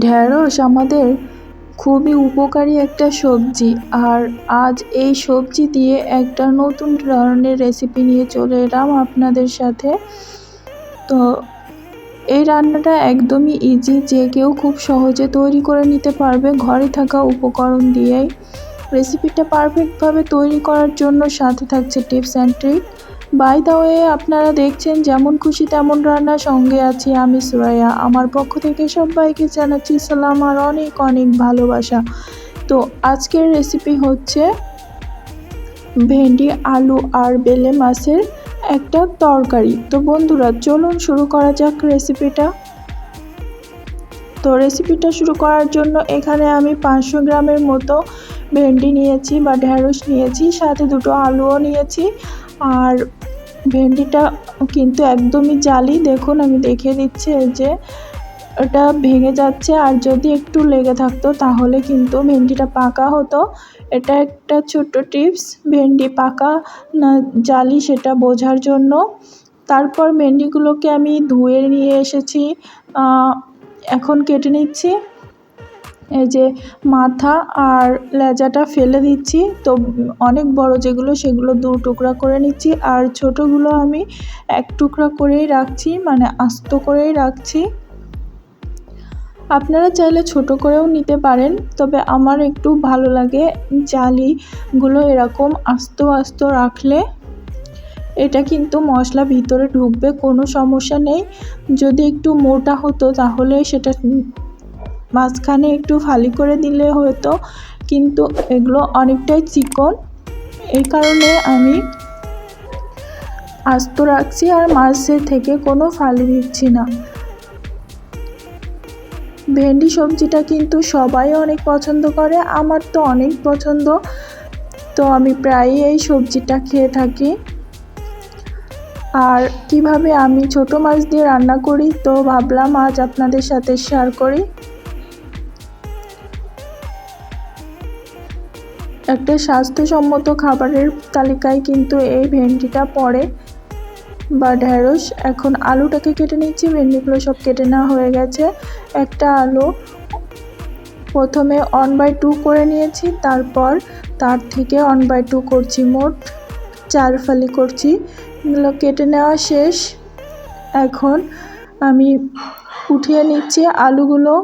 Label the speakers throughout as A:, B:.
A: ঢ্যাঁড়স আমাদের খুবই উপকারী একটা সবজি। আর আজ এই সবজি দিয়ে একটা নতুন ধরনের রেসিপি নিয়ে চলে এলাম আপনাদের সাথে। তো এই রান্নাটা একদমই ইজি যে কেউ খুব সহজে তৈরি করে নিতে পারবে। ঘরে থাকা উপকরণ দিয়েই। রেসিপিটা পারফেক্টভাবে তৈরি করার জন্য সাথে থাকছে tips and trick by the way আপনারা দেখছেন যেমন খুশি তেমন রান্না সঙ্গে আছি আমি সুরাইয়া। আমার পক্ষ থেকে সবাইকে জানাচ্ছি সালাম আর অনেক অনেক ভালোবাসা। তো আজকের রেসিপি হচ্ছে ভেন্ডি, আলু আর বেলে মাছের একটা তরকারি। তো বন্ধুরা, চলুন শুরু করা যাক রেসিপিটা তো রেসিপিটা শুরু করার জন্য এখানে আমি পাঁচশো গ্রামের মতো ভেন্ডি নিয়েছি বা ঢ্যাঁড়স নিয়েছি, সাথে দুটো আলুও নিয়েছি। আর ভেন্ডিটা কিন্তু একদমই জালি। দেখুন, আমি দেখিয়ে দিচ্ছি যে ওটা ভেঙে যাচ্ছে। আর যদি একটু লেগে থাকতো, তাহলে কিন্তু ভেন্ডিটা পাকা হতো। এটা একটা ছোট্ট টিপস, ভেন্ডি পাকা না জালি সেটা বোঝার জন্য। তারপর ভেন্ডিগুলোকে আমি ধুয়ে নিয়ে এসেছি। এখন কেটে নিচ্ছি। এই যে মাথা আর লেজাটা ফেলে দিচ্ছি। তো অনেক বড় যেগুলো, সেগুলো দু টুকরা করে নিচ্ছি। আর ছোটোগুলো আমি এক টুকরা করেই রাখছি মানে আস্ত করেই রাখছি। আপনারা চাইলে ছোট করেও নিতে পারেন, তবে আমার একটু ভালো লাগে জালিগুলো এরকম আস্ত আস্ত রাখলে। এটা কিন্তু মশলা ভিতরে ঢুকবে, কোনো সমস্যা নেই। যদি একটু মোটা হতো তাহলে সেটা মাঝখানে একটু ফালি করে দিলে হয়তো, কিন্তু এগুলো অনেকটাই চিকন। এই কারণে আমি আস্ত রাখছি আর মাছের থেকে কোনো ফালি দিচ্ছি না। ভেন্ডি সবজিটা কিন্তু সবাই অনেক পছন্দ করে, আমার তো অনেক পছন্দ। তো আমি প্রায়ই এই সবজিটা খেয়ে থাকি। আর কীভাবে আমি ছোট মাছ দিয়ে রান্না করি, তো ভাবলাম আজ আপনাদের সাথে শেয়ার করি। একটা স্বাস্থ্যসম্মত খাবারের তালিকায় কিন্তু এই ভেন্ডিটা পড়ে বা ঢ্যাঁড়স এখন আলুটাকে কেটে নিচ্ছি, ভেন্ডিগুলো সব কেটে নেওয়া হয়ে গেছে। একটা আলু প্রথমে ওয়ান বাই টু করে নিয়েছি, তারপর তার থেকে ওয়ান বাই টু করছি মোট চার ফালি করছি। এগুলো কেটে নেওয়া শেষ। এখন আমি উঠিয়ে নিচ্ছি আলুগুলো।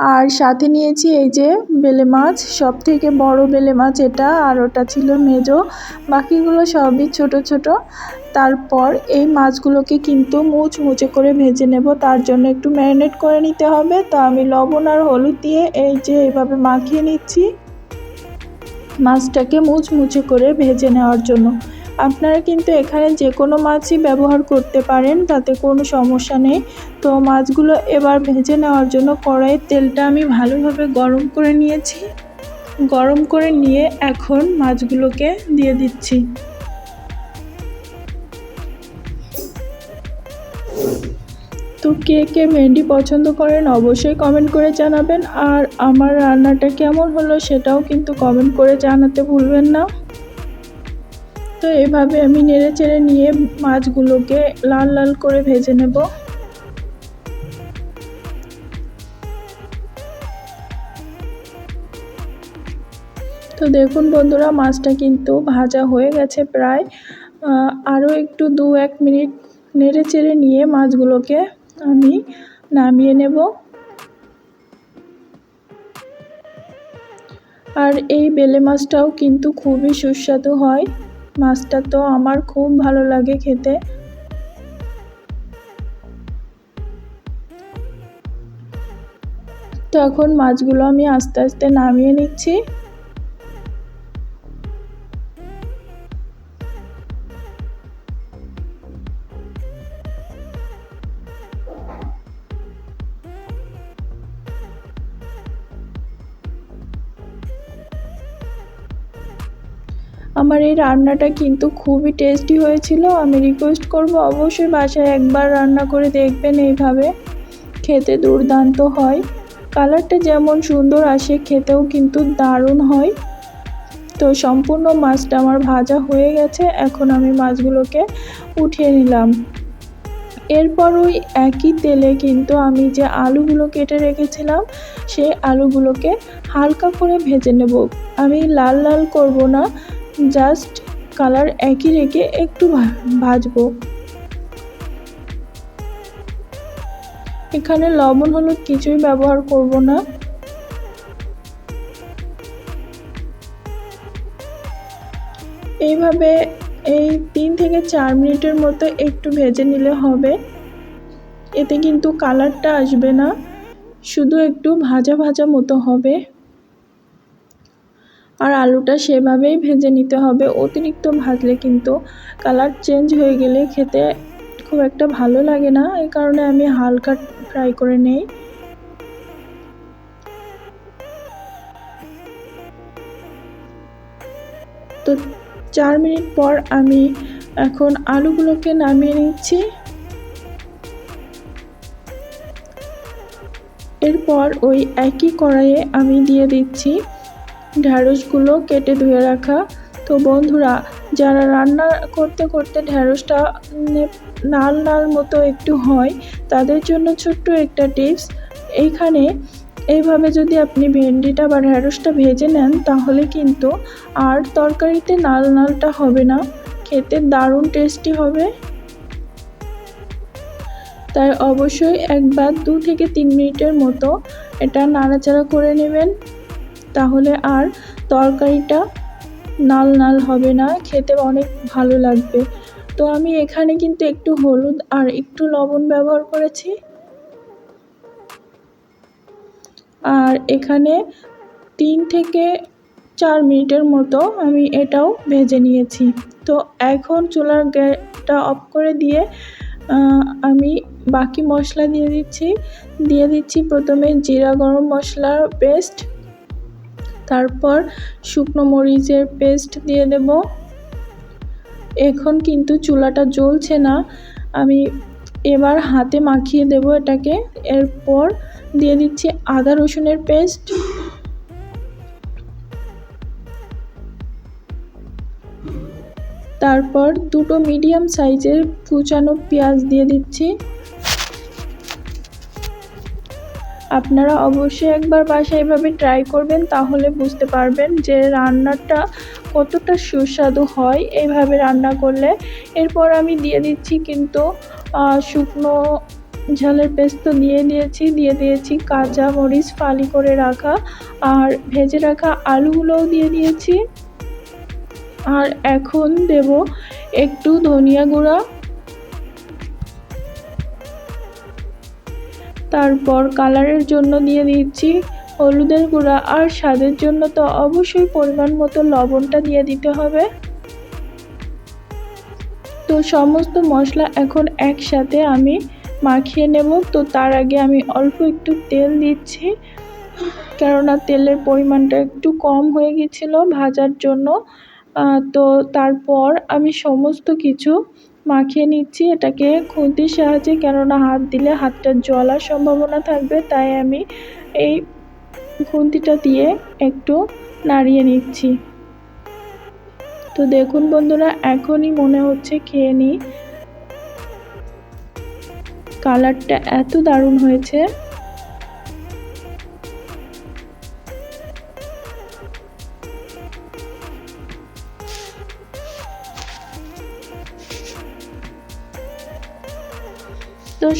A: আর সাথে নিয়েছি এই যে বেলে মাছ। সব থেকে বড় বেলে মাছ এটা, আর ওটা ছিল মেজো। বাকিগুলো সবই ছোট ছোট। তারপর এই মাছগুলোকে কিন্তু মুচমুচে করে ভেজে নেব। তার জন্য একটু ম্যারিনেট করে নিতে হবে। তো আমি লবণ আর হলুদ দিয়ে এই যে এইভাবে মাখিয়ে নিচ্ছি। মাছটাকে মুচমুচে করে ভেজে নেওয়ার জন্য। আপনারা কিন্তু এখানে যে কোনো মাছই ব্যবহার করতে পারেন, তাতে কোনো সমস্যা নেই। তো মাছগুলো এবার ভেজে নেওয়ার জন্য কড়াইয়ের তেলটা আমি ভালোভাবে গরম করে নিয়েছি। গরম করে নিয়ে এখন মাছগুলোকে দিয়ে দিচ্ছি। তো কে কে ভেন্ডি পছন্দ করেন অবশ্যই কমেন্ট করে জানাবেন। আর আমার রান্নাটা কেমন হলো সেটাও কিন্তু কমেন্ট করে জানাতে ভুলবেন না। তো এভাবে আমি নেড়ে চেড়ে নিয়ে মাছগুলোকে লাল লাল করে ভেজে নেব। তো দেখুন বন্ধুরা, মাছটা কিন্তু ভাজা হয়ে গেছে প্রায়। আরও একটু দু এক মিনিট নেড়ে চেড়ে নিয়ে মাছগুলোকে আমি নামিয়ে নেব। আর এই বেলে মাছটাও কিন্তু খুবই সুস্বাদু হয়। মাছটা তো আমার খুব ভালো লাগে খেতে। তো এখন মাছগুলো আমি আস্তে আস্তে নামিয়ে নিচ্ছি। আমার এই রান্নাটা কিন্তু খুবই টেস্টি হয়েছিল। আমি রিকোয়েস্ট করব অবশ্যই বাসায় একবার রান্না করে দেখবেন এইভাবে। খেতে দুর্দান্ত হয়। কালারটা যেমন সুন্দর আসে, খেতেও কিন্তু দারুণ হয়। তো সম্পূর্ণ মাছটা আমার ভাজা হয়ে গেছে। এখন আমি মাছগুলোকে উঠিয়ে নিলাম। এরপর ওই একই তেলে কিন্তু আমি যে আলুগুলো কেটে রেখেছিলাম, সেই আলুগুলোকে হালকা করে ভেজে নেব। আমি লাল লাল করব না। জাস্ট কালার একই রেখে একটু ভাজবো। এখানে লবণ, হলুদ কিছুই ব্যবহার করব না। এইভাবে এই তিন থেকে চার মিনিটের মতো একটু ভেজে নিলে হবে। এতে কিন্তু কালারটা আসবে না। শুধু একটু ভাজা ভাজা মতো হবে। আর আলুটা সেভাবেই ভেজে নিতে হবে। অতিরিক্ত ভাজলে কিন্তু কালার চেঞ্জ হয়ে গেলে খেতে খুব একটা ভালো লাগে না। এই কারণে আমি হালকা ফ্রাই করে নেই। তো চার মিনিট পর আমি এখন আলুগুলোকে নামিয়ে নিচ্ছি। এরপর ওই একই কড়াইয়ে আমি দিয়ে দিচ্ছি। ঢ্যাঁড়সগুলো কেটে ধুয়ে রাখা। তো বন্ধুরা, যারা রান্না করতে করতে ঢ্যাঁড়সটা লাল লাল মতো একটু হয়, তাদের জন্য ছোট্ট একটা টিপস। এইখানে এইভাবে যদি আপনি ভেন্ডিটা বা ঢ্যাঁড়সটা ভেজে নেন, তাহলে কিন্তু আর তরকারিতে লাল লালটা হবে না। খেতে দারুণ টেস্টি হবে। তাই অবশ্যই একবার দু থেকে তিন মিনিটের মতো এটা নাড়াচাড়া করে নেবেন। তাহলে আর তরকারিটা নাল নাল হবে না, খেতে অনেক ভালো লাগবে। তো আমি এখানে কিন্তু একটু হলুদ আর একটু লবণ ব্যবহার করেছি। আর এখানে তিন থেকে চার মিনিটের মতো আমি এটাও ভেজে নিয়েছি। তো এখন চুলার গ্যাসটা অফ করে দিয়ে আমি বাকি মশলা দিয়ে দিচ্ছি। দিয়ে দিচ্ছি প্রথমে জিরা গরম মশলার পেস্ট তারপর শুকনো মরিচের পেস্ট দিয়ে দেব। এখন কিন্তু চুলাটা জ্বলছে না। আমি এবার হাতে মাখিয়ে দেব এটাকে। এরপর দিয়ে দিচ্ছি আদা রসুনের পেস্ট। তারপর দুটো মিডিয়াম সাইজের কুচানো পেঁয়াজ দিয়ে দিচ্ছি। আপনারা অবশ্যই একবার বাসায় এভাবে ট্রাই করবেন, তাহলে বুঝতে পারবেন যে রান্নাটা কতটা সুস্বাদু হয় এইভাবে রান্না করলে। এরপর আমি দিয়ে দিচ্ছি কিন্তু শুকনো ঝালের পেস্ট তো দিয়ে দিয়েছি দিয়ে দিয়েছি কাঁচা মরিচ ফালি করে রাখা, আর ভেজে রাখা আলুগুলোও দিয়ে দিয়েছি। আর এখন দেব একটু ধনিয়া গুঁড়া তারপর কালারের জন্য দিয়ে দিচ্ছি হলুদের গুঁড়া আর স্বাদের জন্য তো অবশ্যই পরিমাণ মতো লবণটা দিয়ে দিতে হবে। তো সমস্ত মশলা এখন একসাথে আমি মাখিয়ে নেব। তো তার আগে আমি অল্প একটু তেল দিচ্ছি, কেননা তেলের পরিমাণটা একটু কম হয়ে গেছিল ভাজার জন্য। তো তারপর আমি সমস্ত কিছু মাখিয়ে নিচ্ছি, এটাকে খুন্তির সাহায্যে, কেননা হাত দিলে হাতটা জ্বলার সম্ভাবনা থাকবে, তাই আমি এই খুন্তিটা দিয়ে একটু নাড়িয়ে নিচ্ছি। তো দেখুন বন্ধুরা, এখনই মনে হচ্ছে খেয়ে নিই। কালারটা এত দারুণ হয়েছে।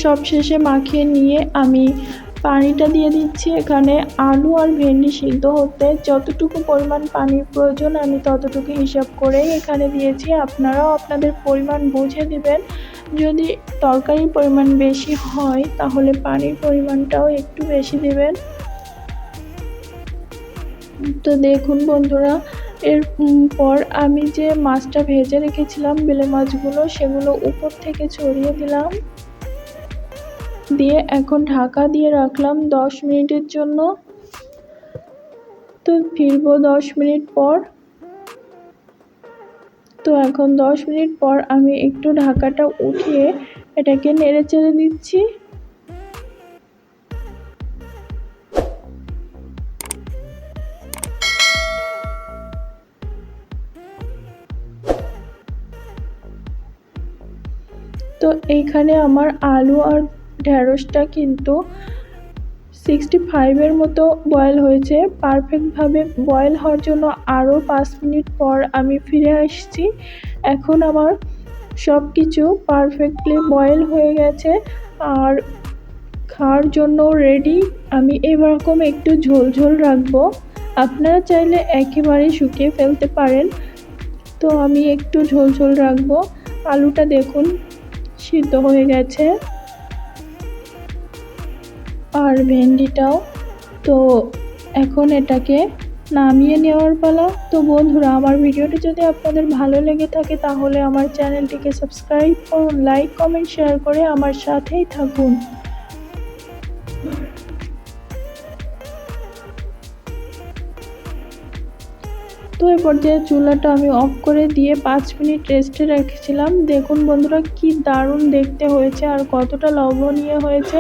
A: সব শেষে মাখিয়ে নিয়ে আমি পানিটা দিয়ে দিচ্ছি। এখানে আলু আর ভেন্ডি সিদ্ধ হতে যতটুকু পরিমাণ পানির প্রয়োজন আমি ততটুকু হিসাব করেই এখানে দিয়েছি। আপনারাও আপনাদের পরিমাণ বুঝে দিবেন। যদি তরকারির পরিমাণ বেশি হয়, তাহলে পানির পরিমাণটাও একটু বেশি দেবেন। তো দেখুন বন্ধুরা, এর পর আমি যে মাছটা ভেজে রেখেছিলাম, বেলে মাছগুলো, সেগুলো উপর থেকে ছড়িয়ে দিলাম। দিয়ে এখন ঢাকা দিয়ে রাখলাম দশ মিনিটের জন্য। তো ফিরবো দশ মিনিট পর। তো এখন দশ মিনিট পর আমি একটু ঢাকাটা উঠিয়ে এটাকে নেড়ে চেড়ে দিচ্ছি। তো এইখানে আমার আলু আর ঢ্যাঁড়সটা কিন্তু সিক্সটি ফাইভের মতো বয়েল হয়েছে। পারফেক্টভাবে বয়েল হওয়ার জন্য আরও পাঁচ মিনিট পর আমি ফিরে আসছি। এখন আমার সব কিছু পারফেক্টলি বয়েল হয়ে গেছে আর খাওয়ার জন্য রেডি আমি এরকম একটু ঝোল ঝোল রাখব। আপনারা চাইলে একেবারে শুকিয়ে ফেলতে পারেন। তো আমি একটু ঝোল ঝোল রাখব। আলুটা দেখুন, সিদ্ধ হয়ে গেছে। আর ভেন্ডিটাও। তো এখন এটাকে নামিয়ে নেওয়ার পালা। তো বন্ধুরা, আমার ভিডিওটি যদি আপনাদের ভালো লেগে থাকে, তাহলে আমার চ্যানেলটিকে সাবস্ক্রাইব করুন, লাইক, কমেন্ট, শেয়ার করে আমার সাথেই থাকুন। তো এ পর্যায়ে চুলাটা আমি অফ করে দিয়ে পাঁচ মিনিট রেস্টে রেখেছিলাম। দেখুন বন্ধুরা, কি দারুণ দেখতে হয়েছে আর কতটা লবণীয় হয়েছে।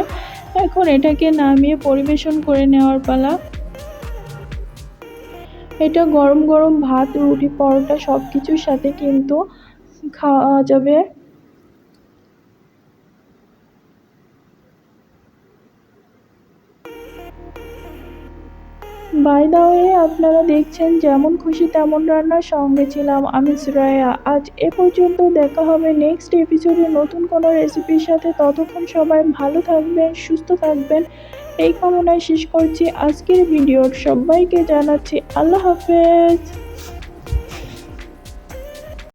A: এখন এটাকে নামিয়ে পরিবেশন করে নেওয়ার পালা। এটা গরম গরম ভাত, রুটি, পরোটা সব কিছুর সাথে কিন্তু খাওয়া যাবে। বাই আপনারা দেখছেন, যেমন খুশি তেমন রান্নার সঙ্গে ছিলাম আমি শ্রেয়া। আজ এ পর্যন্ত দেখা হবে নেক্সট এপিসোডে নতুন কোনো রেসিপির সাথে। ততক্ষণ সবাই ভালো থাকবেন, সুস্থ থাকবেন। এই কামনায় শেষ করছি আজকের ভিডিওর সবাইকে জানাচ্ছি আল্লাহ হাফেজ।